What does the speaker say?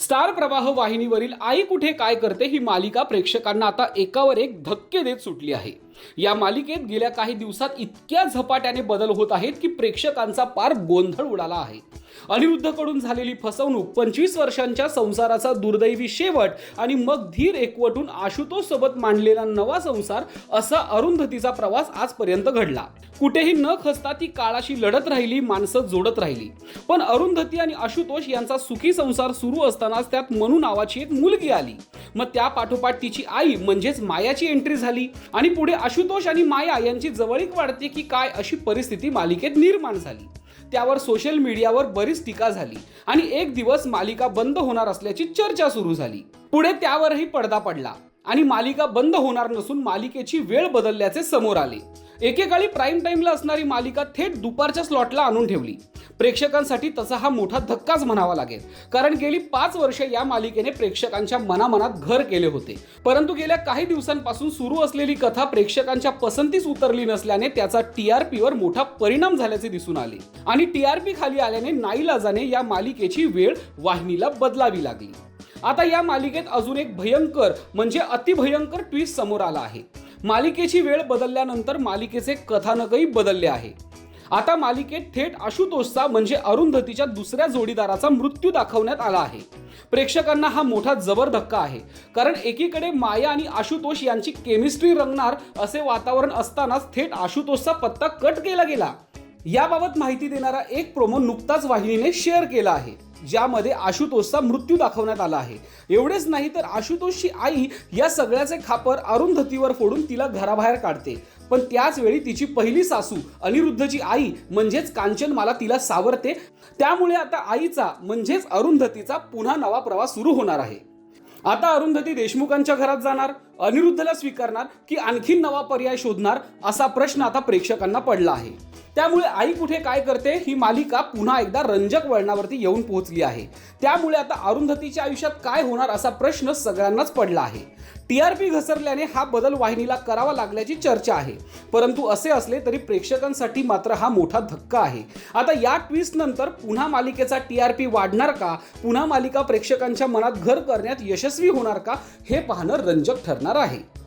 Star प्रवाह वाहिनीवरील आई कुठे काय करते ही मालिका प्रेक्षकांना आता एकावर एक धक्के देत सुटली आहे. या मालिकेत गेल्या काही दिवसात इतक्या झपाट्याने बदल होत आहेत की प्रेक्षकांचा पार गोंधळ उडाला आहे. अनिरुद्धकडून झालेली फसवणूक पंचवीस वर्षांच्या संसाराचा दुर्दैवी शेवट आणि मग धीर एकवटून आशुतोष सोबत मांडलेला नवा संसार असा अरुंधतीचा प्रवास आजपर्यंत घडला. कुठेही न खसता ती काळाशी लढत राहिली माणसं जोडत राहिली. पण अरुंधती आणि आशुतोष यांचा सुखी संसार सुरू असतानाच त्यात मनू नावाची एक मुलगी आली. मग त्या पाठोपाठ तिची आई म्हणजेच मायाची एंट्री झाली. आणि पुढे आशुतोष आणि माया यांची जवळीक वाढते की काय अशी परिस्थिती मालिकेत निर्माण झाली. त्यावर सोशल मीडियावर बरीच टीका झाली आणि एक दिवस मालिका बंद होणार असल्याची चर्चा सुरू झाली. पुढे त्यावरही पडदा पडला आणि मालिका बंद होणार नसून मालिकेची वेळ बदलल्याचे समोर आले. एकेकाळी प्राईम टाइमला असणारी मालिका थेट दुपारच्या स्लॉटला आणून ठेवली. प्रेक्षकांसाठी तसा हा मोठा धक्काच म्हणावा लागेल. कारण गेली पाच वर्षे या मालिकेने प्रेक्षकांच्या मनामनात घर केले होते. परंतु गेल्या काही दिवसांपासून सुरू असलेली कथा प्रेक्षकांच्या पसंतीस उतरली नसल्याने त्याचा टीआरपीवर मोठा परिणाम झाल्याचे दिसून आले. आणि टीआरपी खाली आल्याने नाईलाजाने या मालिकेची वेळ वाहिनीला बदलावी लागली. आता या मालिकेत अजून एक भयंकर म्हणजे अतिभयंकर ट्विस्ट समोर आला आहे. मालिकेची वेळ बदलल्यानंतर मालिकेचे कथानकही बदलले आहे. आता मालिकेत थेट आशुतोषचा म्हणजे अरुंधतीच्या दुसऱ्या जोडीदाराचा मृत्यू दाखवण्यात आला आहे. प्रेक्षकांना हा मोठा जबर धक्का आहे. कारण एकीकडे माया आणि आशुतोष यांची केमिस्ट्री रंगणार असे वातावरण असतानाच थेट आशुतोषचा पत्ता कट केला गेला. याबाबत माहिती देणारा एक प्रोमो नुकताच वाहिनीने शेअर केला आहे. ज्यामध्ये आशुतोषचा मृत्यू दाखवण्यात आला आहे. एवढेच नाही तर आशुतोषची आई या सगळ्याचे खापर अरुंधतीवर फोडून तिला घराबाहेर काढते. पण त्याच वेळी तिची पहिली सासू अनिरुद्धची आई म्हणजेच कांचनमाला तिला सावरते. त्यामुळे आता आईचा म्हणजेच अरुंधतीचा पुन्हा नवा प्रवास सुरू होणार आहे. आता अरुंधती देशमुखांच्या घरात जाणार अनिरुद्धला स्वीकारणार की आणखीन नवा पर्याय शोधणार असा प्रश्न आता प्रेक्षकांना पडला आहे. त्यामुळे आई कुठे काय करते? ही मालिका पुन्हा एकदा रंजक वळणावरती येऊन पोहोचली आहे. त्यामुळे आता अरुंधतीच्या आयुष्यात काय होणार असा प्रश्न सगळ्यांनाच पडला आहे. टीआरपी घसरल्याने हा बदल वाहिनीला करावा लागल्याची चर्चा आहे. परंतु असे असले तरी प्रेक्षकांसाठी मात्र हा मोठा धक्का आहे. आता या ट्विस्ट नंतर पुन्हा मालिकेचा टीआरपी वाढणार का? पुन्हा मालिका प्रेक्षकांच्या मनात घर करण्यात यशस्वी होणार का? हे पाहणं रंजक ठरणार आहे.